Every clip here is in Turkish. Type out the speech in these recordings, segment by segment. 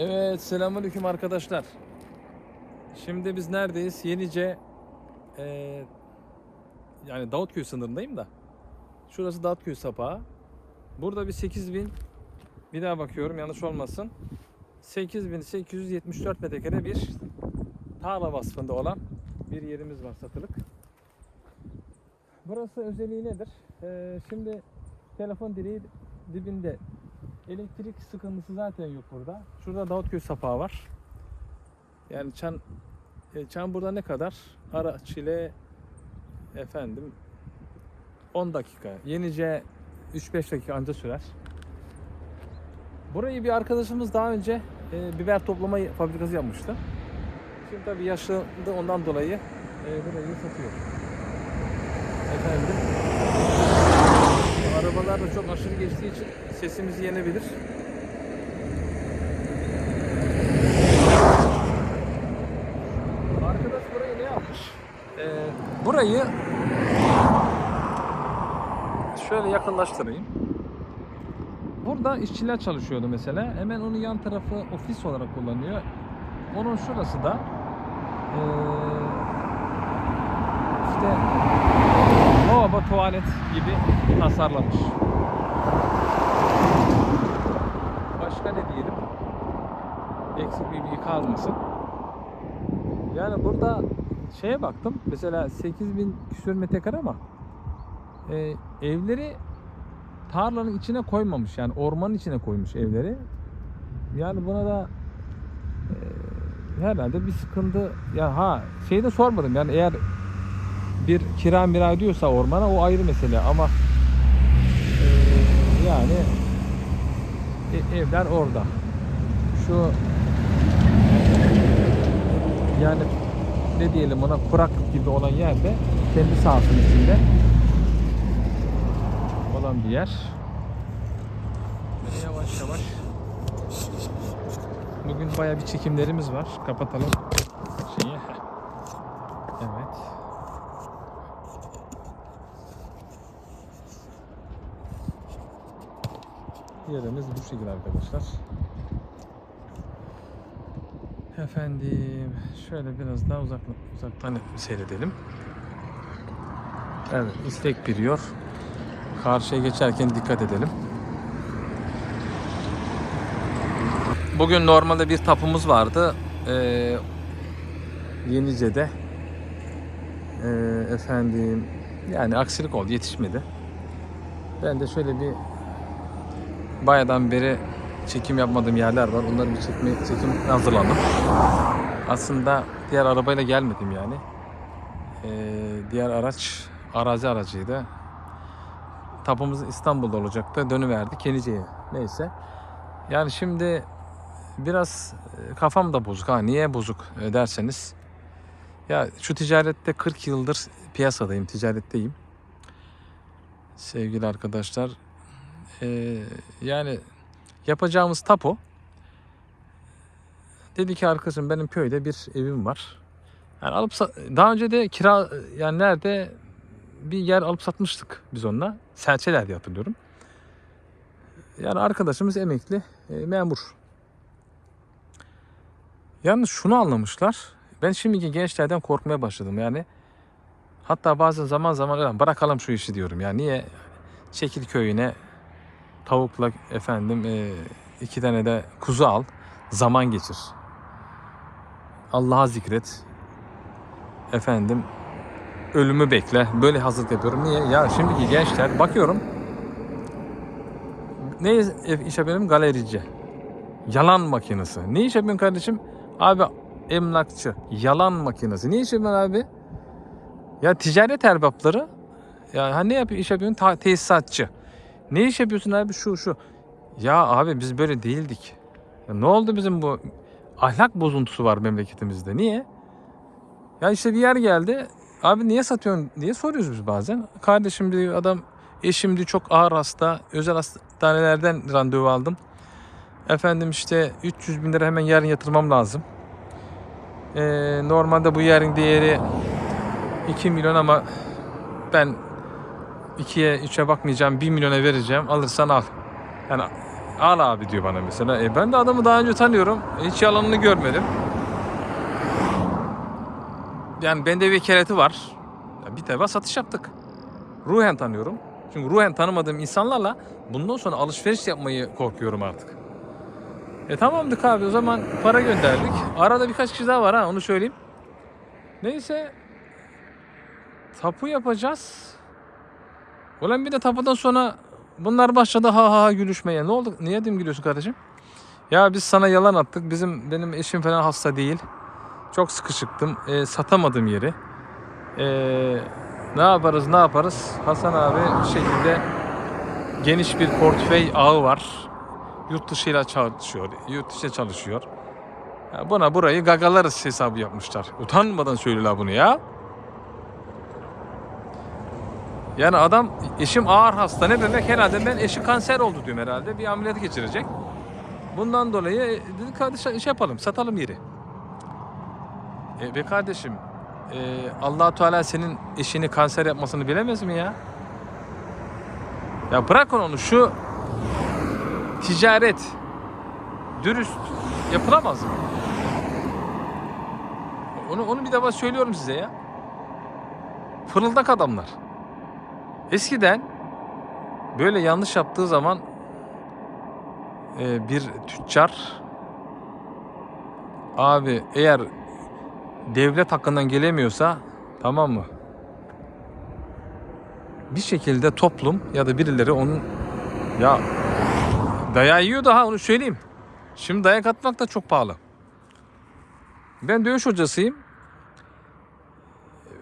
Evet, selamünaleyküm arkadaşlar. Şimdi biz neredeyiz? Yenice eee, yani Davutköy sınırındayım da. Şurası Davutköy sapağı. Burada bir 8000 bir daha bakıyorum yanlış olmasın. 8874 metrekare bir tarla vasfında olan bir yerimiz var satılık. Burası özelliği nedir? Eee, şimdi telefon direği dibinde Elektrik sıkıntısı zaten yok burada. Şurada Davutköy sapağı var. Yani Çan e, Çan burada ne kadar? Araç ile efendim 10 dakika. Yenice 3-5 dakika anca sürer. Burayı bir arkadaşımız daha önce e, biber toplama fabrikası yapmıştı. Şimdi tabii yaşlı ondan dolayı e, burayı satıyor. Efendim Arabalar da çok aşırı geçtiği için sesimizi yenebilir. Arkadaş burayı ne yapmış? Ee, burayı şöyle yakınlaştırayım. Burada işçiler çalışıyordu mesela. Hemen onun yan tarafı ofis olarak kullanıyor. Onun şurası da ee, işte lavabo tuvalet gibi tasarlamış. Başka ne diyelim? Eksik bir bilgi kalmasın. Yani burada şeye baktım. Mesela 8000 küsür metrekare ama e, evleri tarlanın içine koymamış. Yani ormanın içine koymuş evleri. Yani buna da e, herhalde bir sıkıntı ya ha şeyi de sormadım yani eğer bir kira mira ödüyorsa ormana o ayrı mesele ama eee, yani e- evler orada. Şu yani ne diyelim ona kuraklık gibi olan yerde kendi sahasının içinde olan bir yer. Yavaş yavaş Bugün baya bir çekimlerimiz var. Kapatalım şeyi. Evet. Yerimiz bu şekilde arkadaşlar. Efendim şöyle biraz daha uzak, uzaktan seyredelim. Evet istek biriyor. Karşıya geçerken dikkat edelim. Bugün normalde bir tapumuz vardı. Ee, Yenice'de. Ee, efendim yani aksilik oldu yetişmedi. Ben de şöyle bir bayadan beri çekim yapmadığım yerler var. Onları bir çekme, çekim hazırlandım. Aslında diğer arabayla gelmedim yani. Ee, diğer araç arazi aracıydı. Tapumuz İstanbul'da olacaktı. Dönüverdi Kenice'ye. Neyse. Yani şimdi biraz e, kafam da bozuk. Ha niye bozuk e, derseniz. Ya şu ticarette 40 yıldır piyasadayım, ticaretteyim. Sevgili arkadaşlar, ee, yani yapacağımız tapu dedi ki arkadaşım benim köyde bir evim var. Yani alıp daha önce de kira yani nerede bir yer alıp satmıştık biz onunla. Selçeler diye hatırlıyorum. Yani arkadaşımız emekli e, memur. Yalnız şunu anlamışlar. Ben şimdiki gençlerden korkmaya başladım yani. Hatta bazen zaman zaman "Ulan bırakalım şu işi diyorum. Yani niye çekil köyüne tavukla efendim e, iki tane de kuzu al. Zaman geçir. Allah'a zikret. Efendim ölümü bekle. Böyle hazırlık yapıyorum. Niye? Ya şimdiki gençler bakıyorum. Ne iş yapıyorum? Galerici. Yalan makinesi. Ne iş yapıyorsun kardeşim? Abi emlakçı. Yalan makinesi. Ne iş yapıyorsun abi? Ya ticaret erbapları. Ya ne yapıyor? İş yapıyorsun? Ta- tesisatçı. Ne iş yapıyorsun abi? Şu şu. Ya abi biz böyle değildik. Ya ne oldu bizim bu ahlak bozuntusu var memleketimizde. Niye? Ya işte bir yer geldi. Abi niye satıyorsun diye soruyoruz biz bazen. Kardeşim diyor adam eşim diyor çok ağır hasta. Özel hastanelerden randevu aldım. Efendim işte 300 bin lira hemen yarın yatırmam lazım. Ee, normalde bu yerin değeri 2 milyon ama ben 2'ye 3'e bakmayacağım 1 milyona vereceğim alırsan al. Yani al abi diyor bana mesela. E ben de adamı daha önce tanıyorum. Hiç yalanını görmedim. Yani bende vekaleti var. Ya bir defa satış yaptık. Ruhen tanıyorum. Çünkü ruhen tanımadığım insanlarla bundan sonra alışveriş yapmayı korkuyorum artık. E tamamdık abi o zaman para gönderdik. Arada birkaç kişi daha var ha onu söyleyeyim. Neyse tapu yapacağız. Ulan bir de tapudan sonra bunlar başladı ha ha ha gülüşmeye. Ne oldu? Niye dedim gülüyorsun kardeşim? Ya biz sana yalan attık. Bizim benim eşim falan hasta değil. Çok sıkışıktım. E, satamadım yeri. E, ne yaparız ne yaparız? Hasan abi bir şekilde geniş bir portföy ağı var. Yurt dışıyla çalışıyor. Yurt dışı çalışıyor. Buna burayı gagalarız hesabı yapmışlar. Utanmadan söylüyorlar bunu ya. Yani adam eşim ağır hasta ne demek herhalde ben eşi kanser oldu diyorum herhalde bir ameliyat geçirecek. Bundan dolayı dedik kardeşim iş yapalım satalım yeri. E, be kardeşim e, allah Teala senin eşini kanser yapmasını bilemez mi ya? Ya bırakın onu şu ticaret dürüst yapılamaz mı? Onu, onu bir defa söylüyorum size ya. Fırıldak adamlar. Eskiden böyle yanlış yaptığı zaman e, bir tüccar abi eğer devlet hakkından gelemiyorsa tamam mı? Bir şekilde toplum ya da birileri onun ya dayağı yiyor daha onu söyleyeyim. Şimdi dayak atmak da çok pahalı. Ben dövüş hocasıyım.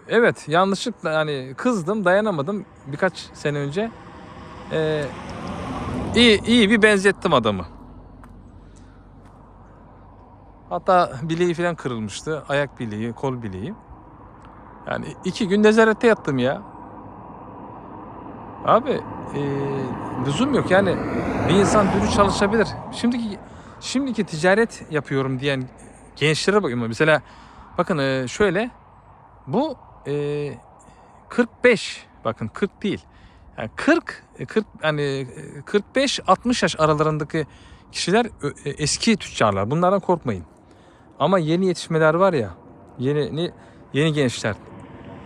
Evet yanlışlıkla yani kızdım dayanamadım birkaç sene önce. Ee, iyi, iyi bir benzettim adamı. Hatta bileği falan kırılmıştı. Ayak bileği, kol bileği. Yani iki gün nezarette yattım ya. Abi e, lüzum yok yani bir insan dürüst çalışabilir. Şimdiki şimdiki ticaret yapıyorum diyen gençlere bakıyorum. Mesela bakın e, şöyle bu e, 45 bakın 40 değil. Yani 40 e, 40 hani 45 60 yaş aralarındaki kişiler e, eski tüccarlar. Bunlardan korkmayın. Ama yeni yetişmeler var ya. Yeni yeni gençler.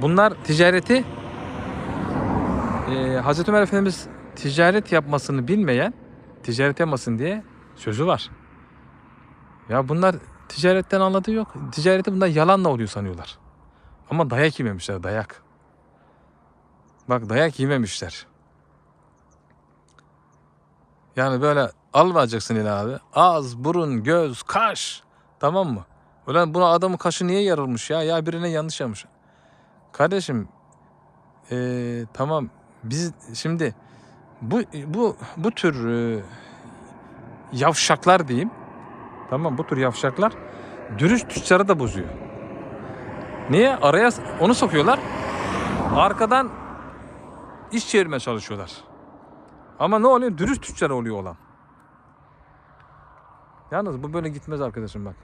Bunlar ticareti e, Hazreti Ömer Efendimiz ticaret yapmasını bilmeyen ticaret yapmasın diye sözü var. Ya bunlar ticaretten anladığı yok. Ticareti bunlar yalanla oluyor sanıyorlar. Ama dayak yememişler dayak. Bak dayak yememişler. Yani böyle almayacaksın ile abi. Ağız, burun, göz, kaş. Tamam mı? Ulan buna adamın kaşı niye yarılmış ya? Ya birine yanlış yapmış. Kardeşim ee, tamam biz şimdi bu bu bu tür e, yavşaklar diyeyim. Tamam bu tür yavşaklar dürüst tüccarı da bozuyor. Niye? Araya onu sokuyorlar. Arkadan iş çevirmeye çalışıyorlar. Ama ne oluyor? Dürüst tüccar oluyor olan. Yalnız bu böyle gitmez arkadaşım bak.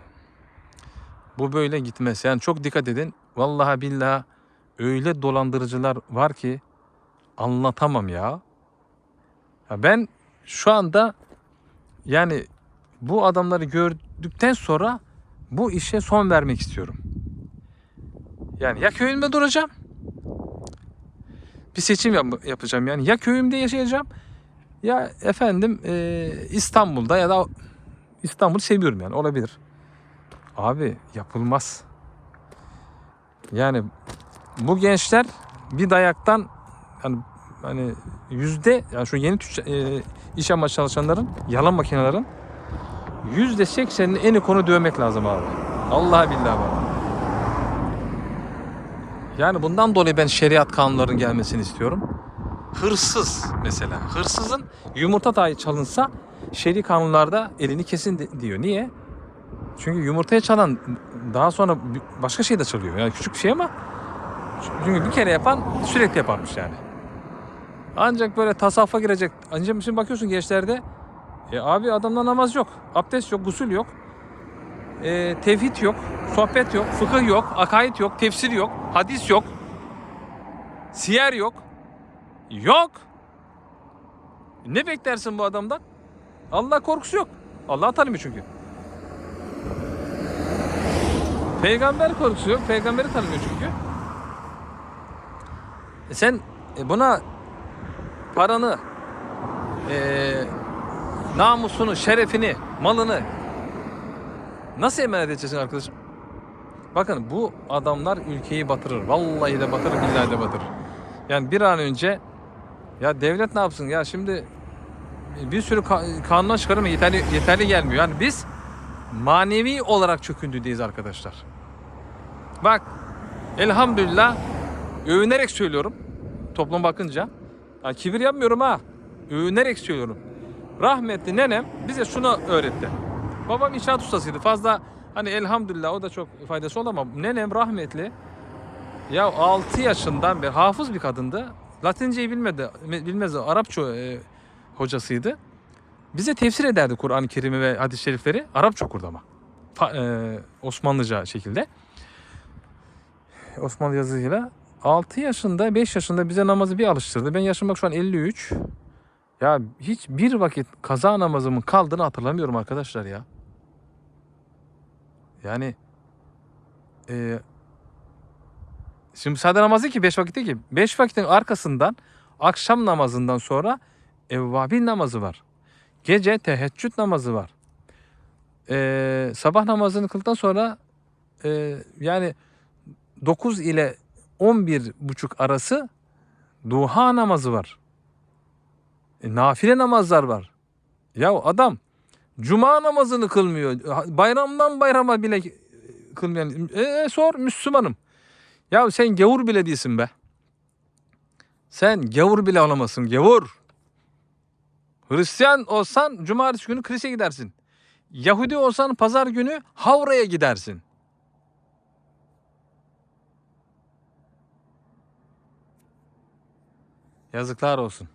Bu böyle gitmez. Yani çok dikkat edin. Vallahi billahi öyle dolandırıcılar var ki anlatamam ya. ya ben şu anda yani bu adamları gördükten sonra bu işe son vermek istiyorum. Yani ya köyümde duracağım. Bir seçim yap- yapacağım yani. Ya köyümde yaşayacağım ya efendim e, İstanbul'da ya da İstanbul'u seviyorum yani olabilir. Abi yapılmaz. Yani bu gençler bir dayaktan hani hani yüzde yani şu yeni tüccar, e, iş amaçlı çalışanların yalan makinelerin yüzde seksenini eni konu dövmek lazım abi. Allah billahi bana. Yani bundan dolayı ben şeriat kanunlarının gelmesini istiyorum. Hırsız mesela. Hırsızın yumurta dahi çalınsa şer'i kanunlarda elini kesin diyor. Niye? Çünkü yumurtaya çalan daha sonra başka şey de çalıyor. Yani küçük bir şey ama çünkü bir kere yapan sürekli yaparmış yani. Ancak böyle tasavvufa girecek. Ancak şimdi bakıyorsun gençlerde e abi adamda namaz yok. Abdest yok, gusül yok. E, tevhid yok, sohbet yok, fıkıh yok, akaid yok, tefsir yok, hadis yok. Siyer yok. Yok. Ne beklersin bu adamdan? Allah korkusu yok. Allah tanımıyor çünkü. Peygamber korkusu yok. Peygamberi tanımıyor çünkü. E sen e, buna paranı, e, namusunu, şerefini, malını nasıl emanet edeceksin arkadaşım? Bakın bu adamlar ülkeyi batırır. Vallahi de batırır, billahi de batırır. Yani bir an önce ya devlet ne yapsın? Ya şimdi bir sürü ka- kanuna çıkarım yeterli, yeterli gelmiyor. Yani biz manevi olarak çöküntüdeyiz arkadaşlar. Bak elhamdülillah övünerek söylüyorum. Toplum bakınca. Ya kibir yapmıyorum ha. Övünerek söylüyorum. Rahmetli nenem bize şunu öğretti. Babam inşaat ustasıydı. Fazla hani elhamdülillah o da çok faydası oldu ama nenem rahmetli ya 6 yaşından beri hafız bir kadındı. Latinceyi bilmedi. Bilmezdi. Arapça e, hocasıydı. Bize tefsir ederdi Kur'an-ı Kerim'i ve hadis-i şerifleri. Arapça okurdu ama. Fa- e, Osmanlıca şekilde. Osmanlı yazıyla 6 yaşında 5 yaşında bize namazı bir alıştırdı. Ben yaşım bak şu an 53. Ya hiç bir vakit kaza namazımın kaldığını hatırlamıyorum arkadaşlar ya. Yani e, şimdi sade namazı ki 5 vakit ki. 5 vakitin arkasından akşam namazından sonra evvabin namazı var. Gece teheccüd namazı var. E, sabah namazını kıldıktan sonra e, yani 9 ile 11 buçuk arası duha namazı var. E, nafile namazlar var. Ya adam cuma namazını kılmıyor. Bayramdan bayrama bile kılmayan. E, e, sor Müslümanım. Ya sen gavur bile değilsin be. Sen gavur bile olamazsın. Gavur. Hristiyan olsan cumartesi günü kilise gidersin. Yahudi olsan pazar günü Havra'ya gidersin. Yazıklar olsun.